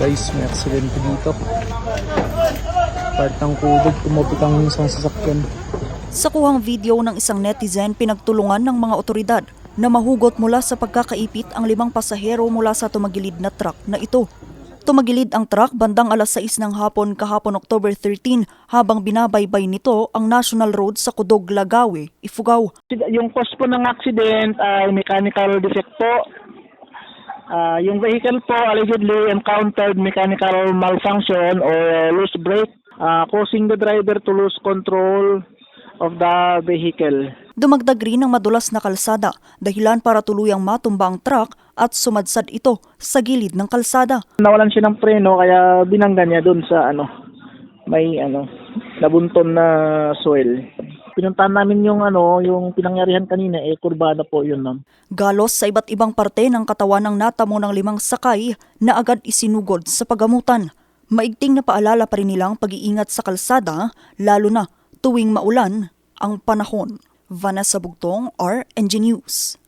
Guys, may aksidente dito. Part ng kubog, tumapik ang isang sasakyan. Sa kuhang video ng isang netizen, pinagtulungan ng mga otoridad na mahugot mula sa pagkakaipit ang limang pasahero mula sa tumagilid na truck na ito. Tumagilid ang truck bandang alas 6 ng hapon kahapon October 13 habang binabaybay nito ang National Road sa Kudog, Lagawe, Ifugao. Yung cause po ng accident ay mechanical defect po. Ah, yung vehicle po allegedly encountered mechanical malfunction or loose brake ah, causing the driver to lose control of the vehicle. Dumagdag rin ang madulas na kalsada dahilan para tuluyang matumba ang truck at sumadsad ito sa gilid ng kalsada. Nawalan siya ng preno kaya binangga niya doon sa ano may ano nabunton na soil. Pinuntahan namin yung ano yung pinangyarihan kanina eh kurbada po yun ma'am. Galos sa iba't ibang parte ng katawan ng natamo ng limang sakay na agad isinugod sa pagamutan. Maigting na paalala pa rin nilang pag-iingat sa kalsada, lalo na tuwing maulan ang panahon. Vanessa Bugtong, RNG News.